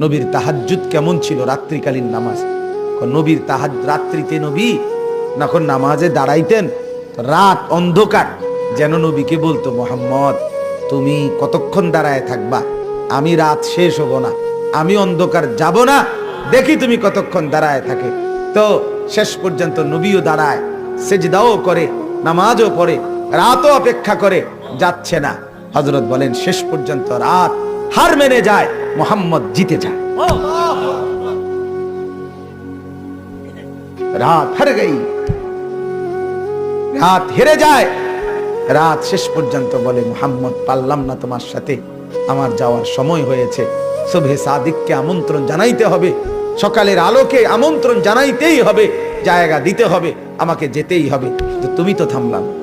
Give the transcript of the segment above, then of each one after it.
নবীর তাহাজ্জুদ কেমন ছিল? রাত্রিকালীন নামাজ। নবীর তাহাজ রাত্রিতে নবী যখন নামাজে দাঁড়াইতেন? রাত অন্ধকার। যেন নবীকে বলতো, মোহাম্মদ, তুমি কতক্ষণ দাঁড়ায় থাকবা? আমি রাত শেষ হব না। আমি অন্ধকার যাব না। দেখি তুমি কতক্ষণ দাঁড়ায় থাকে। তো শেষ পর্যন্ত নবীও দাঁড়ায়, সেজদাও করে, নামাজও পড়ে, রাতও অপেক্ষা করে, যাচ্ছে না। হজরত বলেন, শেষ পর্যন্ত রাত হার মেনে যায়। মোহাম্মদ জিতে যায়। রাত হার গই। রাত হেরে যায়। রাত শেষ পর্যন্ত বলে, মোহাম্মদ, পারলাম না তোমার সাথে। আমার যাওয়ার সময় হয়েছে। শুভে সাদিককে আমন্ত্রণ জানাইতে হবে। সকালের আলোকে আমন্ত্রণ জানাইতেই হবে। জায়গা দিতে হবে। আমাকে যেতেই হবে। তুমি তো থামলাম।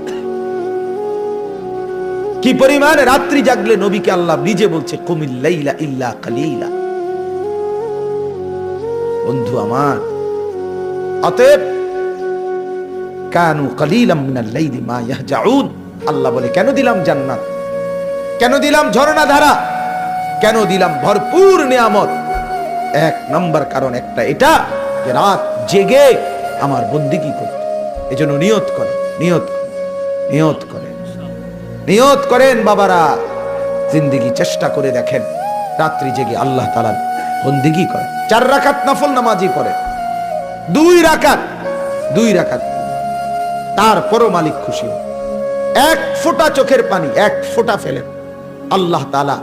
কি পরিমাণ রাত্রি জাগলে নবীকে আল্লাহ নিজে বলছে কুমিল্লাইলা ইল্লা কালিলা। বন্ধু আমার, অতএব কানু কালিলাম মিনাল লাইলি মা ইয়াহজাউন। আল্লাহ বলে, কেন দিলাম জান্নাত? কেন দিলাম ঝর্ণা ধারা কেন দিলাম ভরপুর নিয়ামত? এক নম্বর কারণ একটা, এটা যে রাত জেগে আমার বন্দিগি করতে। এজন্য নিয়ত করে, নিয়ত নিয়ত করে। নিয়ত করেন বাবারা। জিন্দিগি চেষ্টা করে দেখেন, রাত্রি জেগে আল্লাহ তালার বন্দিগি করে চার রাকাত নফল নামাজি করে দুই রাকাত দুই রাকাত। তারপরও মালিক খুশি এক ফোঁটা চোখের পানি, এক ফোঁটা ফেলেন। আল্লাহ তালা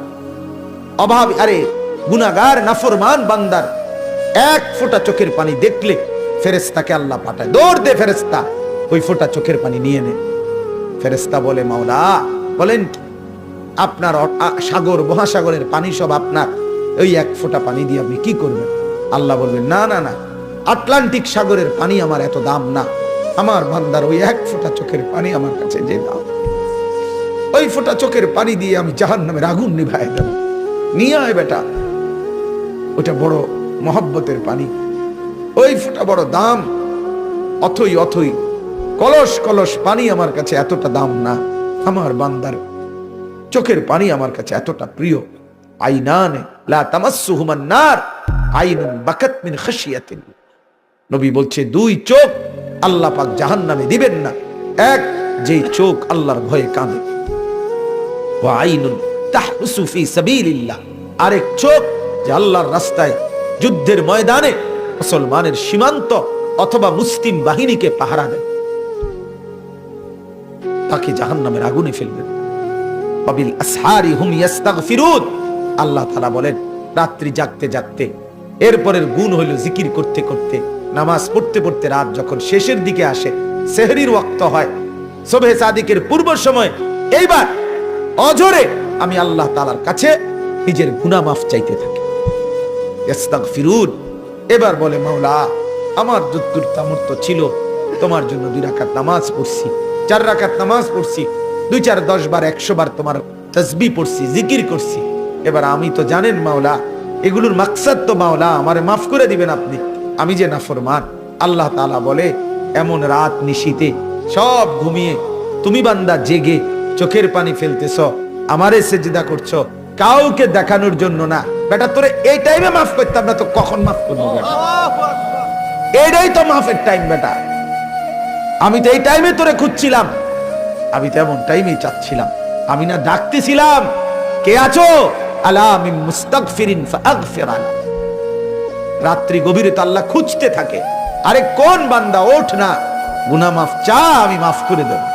অভাব, আরে গুনাগার নাফরমান বান্দার এক ফোঁটা চোখের পানি দেখলে ফেরেস্তাকে আল্লাহ পাঠায়। দৌড় দে ফেরেস্তা ওই ফোঁটা চোখের পানি নিয়ে নে। ফেরেস্তা বলে, মাওলা, বলেন, আপনার সাগর, মহাসাগরের পানি সব আপনার। ওই এক ফোঁটা পানি দিয়ে আপনি কি করবেন? আল্লাহ বলবেন, না না না, আটলান্টিক সাগরের পানি আমার এত দাম না। আমার বান্দার ওই এক ফোঁটা চোখের পানি আমার কাছে যে দাম ওই ফোঁটা চোখের পানি দিয়ে আমি জাহান নামের আগুন নিভাই দেব। নিয়ে আয় বেটা, ওটা বড় মহব্বতের পানি। ওই ফোঁটা বড় দাম। অথই অথই কলস কলস, পানি আমার কাছে এতটা দাম না। আমার বান্দার চোখের পানি আমার কাছে এতটা প্রিয়। আইনানে লা তামাসসুহুমান নার আইনুন বাকাত মিন খাশিয়াতিন। নবী বলছে, দুই চোখ আল্লাহ পাক জাহান্নামে দিবেন না। এক, যেই চোখ আল্লাহর ভয়ে কাঁদে। ওয়া আইনুন তাহরুসু ফি সাবিলিল্লাহ। আরেক চোখ যে আল্লাহর রাস্তায় যুদ্ধের ময়দানে মুসলমানের সীমান্ত অথবা মুসলিম বাহিনীকে পাহারা দেয়। তাকে জাহান্নামের আগুনে ফেলবেন আল্লাহ বলেন, রাত্রি জাগতে জাগতে, এরপরের গুণ হইল জিকির করতে করতে, নামাজ পড়তে পড়তে রাত যখন শেষের দিকে আসে, সেহরির ওয়াক্ত হয়। সোবে সাদিকের পূর্ব সময়, এইবার অজরে আমি আল্লাহ তালার কাছে নিজের গুনাহ মাফ চাইতে থাকি। ইস্তাগফিরুন এবার বলে, মাওলা, আমার যদ্দুর সামর্থ্য ছিল, তোমার জন্য দুই রাকাত নামাজ পড়ছি। চার রাকাত নামাজ পড়ছি দুই চার দশ বার একশো বার তোমার তসবি পড়ছি জিকির করছি। এবার আমি তো জানেন মাওলা এগুলোর মাকসাদ তো মাওলা আমারে মাফ করে দিবেন আপনি। আমি যে নাফরমান আল্লাহ তাআলা বলে এমন রাত নিশীতে সব ঘুমিয়ে তুমি বান্দা জেগে চোখের পানি ফেলতেছ আমারে সেজদা করছ কাউকে দেখানোর জন্য না। বেটা তোরে এই টাইমে মাফ করতাম না তো কখন মাফ করব এটাই তো মাফের টাইম বেটা। আমি তো এই টাইমে তোরে খুঁজছিলাম। আমি তো এমন টাইমেই চাচ্ছিলাম। আমি না ডাকতেছিলাম, কে আছো? আলা আমি মুস্তাক ফিরিন রাত্রি গভীরে তো আল্লাহ খুঁজতে থাকে। আরে কোন বান্দা? ওঠ না। গুনা মাফ চা আমি মাফ করে দেব।